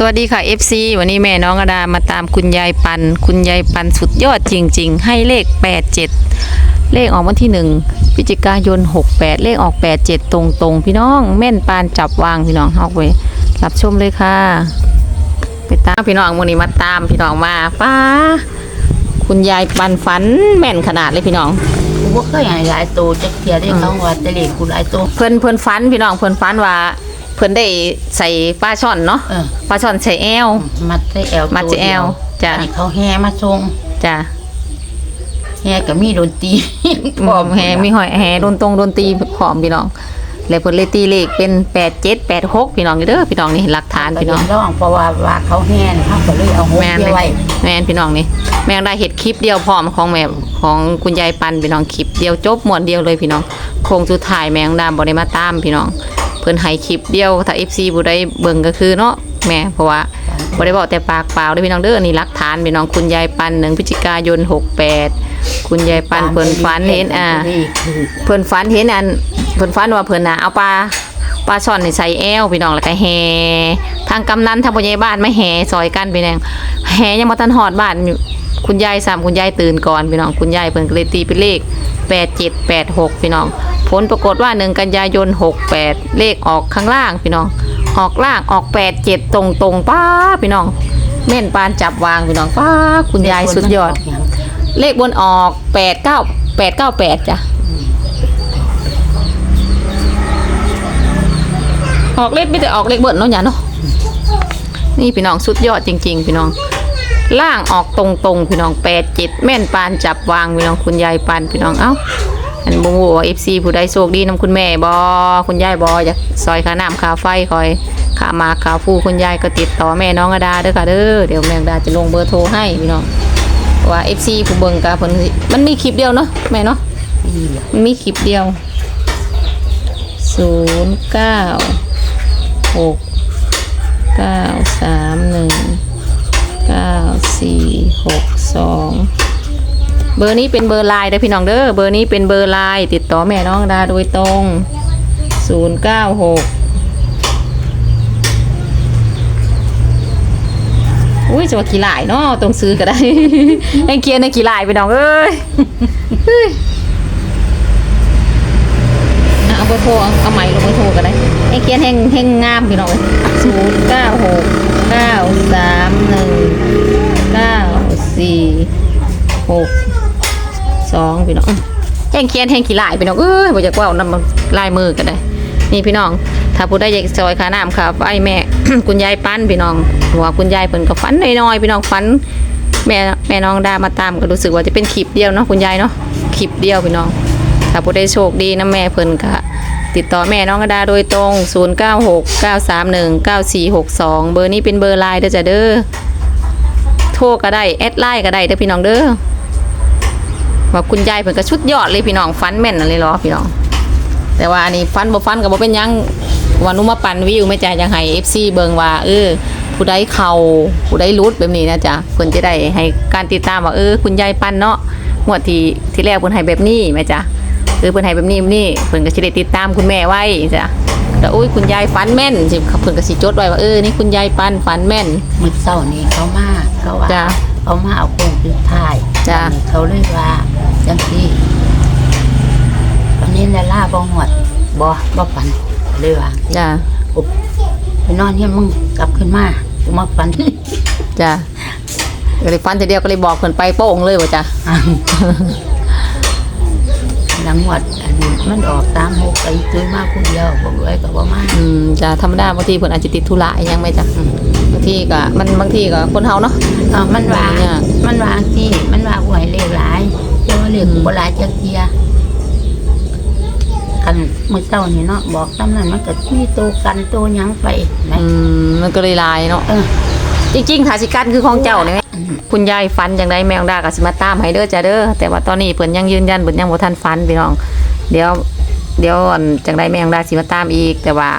สวัสดีค่ะ FC วันนี้แม่น้องอดามาตามคุณยายปัน คุณยายปันสุดยอดจริง ๆ ให้เลข 87 เลขออกวันที่ 1พฤศจิกายน 68 เลขออก 87 ตรงๆ พี่น้อง แม่นปานจับวางพี่น้องเอาไปรับชมเลยค่ะ ไปตามพี่น้องวันนี้มาตามพี่น้องมาป้าคุณยายปันฝันแม่นขนาดเลยพี่น้องกูบ่เคยให้หลายโตจักเทียได้เขาว่าแต่เลขกูหลายโตเพิ่นเพิ่นฝันพี่น้องเพิ่นฝันว่า เพิ่นได้ใส่ปลาช่อนเนาะเออ ปลาช่อนใส่แอว มัดใส่แอลมัดใส่แอลจ้ะ ให้เขาแห่มาส่งจ้ะแห่ก็มีดนตรี พร้อมแฮมีหอยแฮโดนตรงโดนตีพร้อมพี่น้องแล้วเพิ่นเลยตีเลขเป็น8 7 8 6พี่น้องเด้อพี่น้องนี่หลักฐานพี่น้องก็ยังร้องเพราะว่าว่าเขาแห่เขาก็เลยเอาหัวแม่นเกี่เลยยวไว้แม่นพี่น้องนี่แม่งได้เห็ดคลิปเดียวพร้อมของแม่ของคุณยายปันพี่น้องคลิปเดียวจบหมดเดียวเลยพี่น้องโคงสุดท้ายแมงดาบ่ได้มาตามพี่น้องเพิ่นให้คลิปเดียวถ้า FC บ่ได้เบิ่งก็คือเนาะแม่เพราะว่าบ่ได้บอกแต่ปากเปล่าเด้อพี่น้องเด้อนี่หลักฐานพี่น้องคุณยายปัน1พฤศจิกายน 68 คุณยายปันเพิ่นฝันเห็นอ่า เพิ่นฝันเห็นอันเพิ่นฝันว่าเพิ่นน่ะเอาปลาปลาช่อนนี่ใส่แอวพี่น้องแล้วก็แห่ทางกำนันทางผู้ใหญ่บ้านมาแห่ซอยกันพี่น้องแห่ยังบ่ทันฮอดบ้านอยู่ คุณยายซ้ำคุณยายตื่นก่อนพี่น้องคุณยายเพิ่นก็เลยตีเป็นเลข 8786พี่น้อง ผลปรากฏว่า 1 กันยายน 68 เลขออกข้างล่างพี่น้อง ออกล่างออก 87 ตรงๆป้าพี่น้องแม่นปานจับวางพี่น้องป้าคุณยายสุดยอด เลขบนออก 89 898จ้ะออกเลขไม่แต่ออกเลขเบิดเนาะอย่าเนาะนี่พี่น้องสุดยอดจริง ๆ พี่น้อง ล่างออกตรงๆพี่น้องแปดเจ็ดแม่นปานจับวางพี่น้องคุณยายปานพี่น้องเอ้าอันบูบูเอฟซีผู้ใดโชคดีนำคุณแม่บอคุณยายบออยากซอยค่าน้ำค่าไฟคอยค่ามาค่าฟูคุณยายก็ติดต่อแม่น้องอดาเด้อค่ะเด้อเดี๋ยวแม่ดาจะลงเบอร์โทรให้พี่น้องว่าเอฟซีผู้เบิ่งกาเพิ่นสิมันมีคลิปเดียวเนาะแม่เนาะมันมีคลิปเดียวศูนย์เก้าหกเก้าสามหนึ่ง สี่หกสองเบอร์นี้เป็นเบอร์ไลน์เด้อพี่น้องเด้อเบอร์นี้เป็นเบอร์ไลน์ติดต่อแม่น้องดาโดยตรงศูนย์เก้าหกอุ้ยจะว่ากี่หลายเนาะต้องซื้อก็ได้ให้เกียร์ในกี่หลายพี่น้องเอ้ยเอาเบอร์โทรเอาใหม่ลงเบอร์โทรก็ได้ให้เขียนแห่งแห่งงามพี่น้องเลยศูนย์เก้าหกเก้าสามหนึ่งเก้าสี่ หกสองพี่น้องแห่งเขียนแห่งขี้ลายพี่น้องเอ้ยบ่อยากว่านำลายมือก็ได้นี่พี่น้อง ถ้าผู้ใดอยากซอยคาน้ำค่าไฟแม่คุณยายปั้นพี่น้องหัวคุณยายเพิ่นก็ฝันน้อยๆพี่น้องฝันแม่แม่น้องดามาตามก็รู้สึกว่าจะเป็นคลิปเดียวเนาะคุณยายเนาะคลิปเดียวพี่น้อง ถ้าผู้ใดโชคดีนะแม่เพิ่นก็ติดต่อแม่น้องกระดาโดยตรง 0969319462 เบอร์นี้เป็นเบอร์ไลน์เด้อจ้ะเด้อโทรก็ได้แอดไลน์ก็ได้เด้อพี่น้องเด้อ ว่าคุณยายเพิ่นก็ชุดยอดเลยพี่น้องฟันแม่นอะไรหรอพี่น้อง แต่ว่าอันนี้ฟันบ่ฟันก็บ่เป็นหยังว่านุมาปั่นวิวไม่จ่ายยังให้ FC เบิ่งว่าเออผู้ใดเข้าผู้ใดรุดแบบนี้นะจ๊ะเพิ่นจะได้ให้การติดตามว่าเออ คุณยายปันเนาะงวดที่ที่แรกเพิ่นให้แบบนี้แม่จ๊ะเออเพิ่นให้แบบนี้แบบนี้เพิ่นก็สิได้ติดตามคุณแม่ไว้จ้ะแต่อุ้ยคุณยายฝันแม่นสิเพิ่นก็สิจดไว้ว่าเออนี่คุณยายปันฝันแม่นมื้อเช้านี้เขามาเขาว่าจ้ะเขามาเอาโคงสุดท้าย จ้ะ เขาเลยว่าจังซี่วันนี้นาล่าบ่หวดบ่บ่ฝันเลยว่าจ้ะปุ๊บไปนอนเนี่ยมึงกลับขึ้นมากูมาฝัน จ้ะก็เลยฝันทีเดียวก็เลยบอกเพิ่นไปโป้งเลยว่าจ้ะ หลังหวัดอันนี้ มันออกตามหกไปซื้อมาผู้เดียวบอกไว้กับว่ามาอืมจ้ะธรรมดาบางทีเพิ่นอาจจะติดธุระอิหยังไหมจ้ะอืมบางทีก็มันบางทีก็คนเฮาเนาะเอ่ามันว่าเนี่ยมันว่าที่มันว่าหวยเลขหลายเจ้าว่าเลขอืมบ่หลายจักเทียกันมื้อเช้านี่เนาะบอกตำนั้นมันก็มีโตวกันโตวหยังไปไหนอืมมันก็เลยลายเนาะเออจริงๆถ้าสิกันคือของเจ้านี่แม่คุณยายฟันจังไดแมงดาก็สิมาตามให้เด้อจ้ะเด้อแต่ว่าตอนนี้เพิ่นยังยืนยันเพิ่นยังบ่ทันฟันพี่น้อง เดี๋ยว เดี๋ยวอันจังได้แมงดาสิมาตามอีก แต่ว่า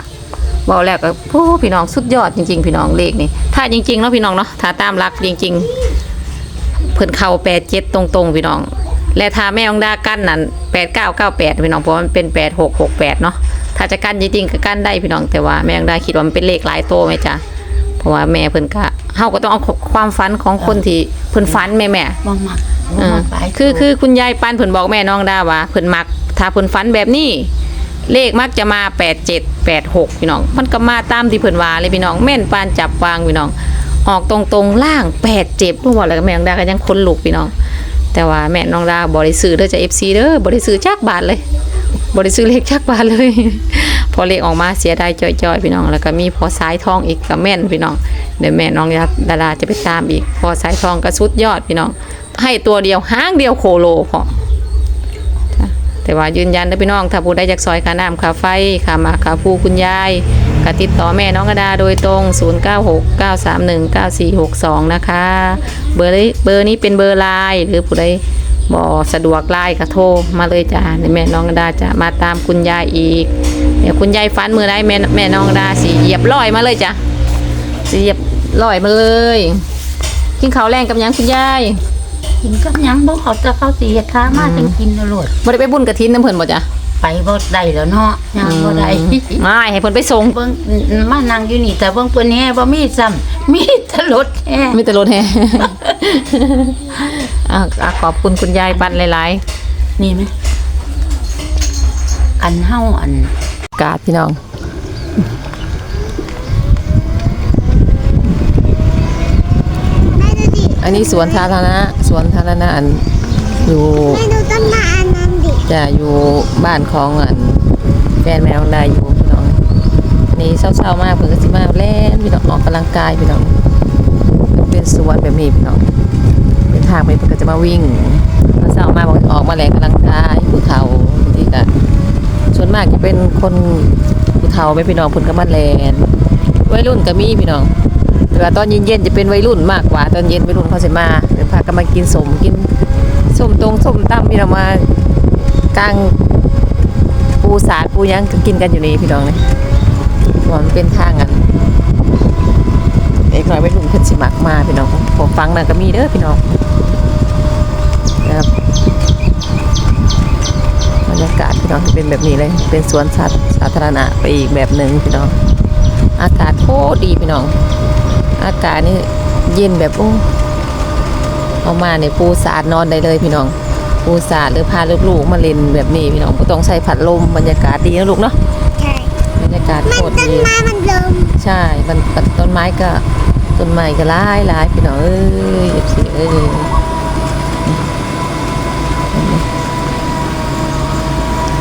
เว้าแล้วก็โอ้พี่น้องสุดยอดจริง ๆ พี่น้องเลขนี่ถ้าจริงๆเนาะพี่น้องเนาะถ้าตามหลักจริง ๆ เพิ่นเข้า87ตรงๆพี่น้อง และถ้าแม่องดากั้นนั่น8998พี่น้องเพราะมันเป็น8668เนาะถ้าจะกั้นจริงๆก็กั้นได้พี่น้องแต่ว่าแม่องดาคิดว่ามันเป็นเลขหลายโตวไหมจ๊ะเพราะว่าแม่เพิ่นก็เฮาก็ต้องเอาความฝันของคนที่เพิ่นฝันแม่แม่บ่มักบ่ อ่ามักไปคือคือคุณยายปันเพิ่นบอกแม่น้องดาว่าเพิ่นมักถ้าเพิ่นฝันแบบนี้เลขมักจะมา 87 86 พี่น้อง มันก็มาตามที่เพิ่นว่าเลยพี่น้อง แม่นปานจับวางพี่น้อง ออกตรงๆล่าง 87รู้บ่แล้วก็แม่น้องดาก็ยังคนลุกพี่น้อง แต่ว่าแม่น้องดาบ่ได้ซื้อเด้อจ้ะ FC เด้อบ่ได้ซื้อจักบาทเลยบ่ได้ซื้อเลขจักบาทเลย พอเลขออกมาเสียดายจ่อยๆพี่น้อง แล้วก็มีพอสายทองอีกก็แม่นพี่น้อง เดี๋ยวแม่น้องดาดาจะไปตามอีก พอสายทองก็สุดยอดพี่น้อง ให้ตัวเดียวห้างเดียวโคโลพอแต่ว่ายืนยันนะพี่น้องถ้าผู้ใดอยากซอยค่าน้ำคาไฟคาหมากคาผู้คุณยายกติดต่อแม่น้องกระดาโดยตรง 0969319462 นะคะ เบอร์นี้เบอร์นี้เป็นเบอร์ไลน์หรือผู้ใดบ่สะดวกไลน์ก็โทรมาเลยจ้าในแม่น้องกระดาจะมาตามคุณยายอีกเดี๋ยวคุณยายฟันมือได้แม่แม่น้องกระดาสีเหยียบร้อยมาเลยจ้ะสีเหยียบร้อยมาเลยกินข้าวแรงกับยังคุณยาย กินกับหยังบ่เขาจะเข้าสิเฮ็ดค้ามาจังกินตลอดบ่ได้ไปบุญกระถินน้ำเพิ่นบ่จ้ะไปบ่ได้แล้วเนาะยังบ่ได้ไม่ให้เพิ่นไปส่งเบิ่งมานั่งอยู่นี่แต่เบิ่งเพิ่นแฮ่บ่มีซ้ำมีแต่รถแฮ่มีแต่รถแฮอะอะขอบคุณคุณยายปันหลายนี่ไหมอันเฮาอัน ๆกาดพี่น้อง อันนี้สวนสาธารณะสวนสาธารณะอันอยู่แม่ดูต้นไม้อันนั้นดิจะอยู่บ้านของอันแฟนแม่น้องดาอยู่พี่น้องนี่เศร้าๆมากเพิ่นก็สิมาเล่นพี่น้องออกกำลังกายพี่น้องเป็นสวนแบบนี้พี่น้องเป็นทางไปเพิ่นก็จะมาวิ่งเศร้ามากเพิ่นออกมาแล่นกำลังกายผู้เฒ่าทีก็ส่วนมากจะเป็นคนผู้เฒ่าไม่พี่น้องเพิ่นก็มาแลนวัยรุ่นก็มีพี่น้อง แต่ว่าตอนเย็นๆจะเป็นวัยรุ่นมากกว่า ตอนเย็นวัยรุ่นเขาสิมาเดี๋ยวพากันมากินสมกินส้มตรงส้มตำพี่น้องมากลางปูสาดปูยังกินกันอยู่นี่พี่น้องเลยว่ามันเป็นทางกันเด็กน้อยไม่รุ่นขึ้นสิมักมาพี่น้องผมฟังน่ะก็มีเด้อพี่น้องครับบรรยากาศพี่น้องจะเป็นแบบนี้เลย เป็นสวนสัตว์สาธารณะไปอีกแบบหนึ่งพี่น้อง อากาศโคตรดีพี่น้อง อากาศนี่เย็นแบบโอ้เอามาเนี่ยปูสาดนอนได้เลยพี่น้อง ปูสาดหรือพาลูกๆมาเล่นแบบนี้พี่น้องก็ต้องใช้ผัดลมบรรยากาศดีนะลูกเนาะใช่บรรยากาศมันโคตรต้นดีไม้มันลมใช่มันต้นไม้ก็ต้นไม้ก็หลายหลายพี่น้องเอ้ยเอฟซีเอ้ยเห็น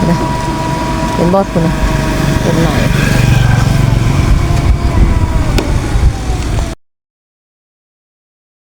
ไหมนะเป็นบอสคุณนะเป็นหน่อย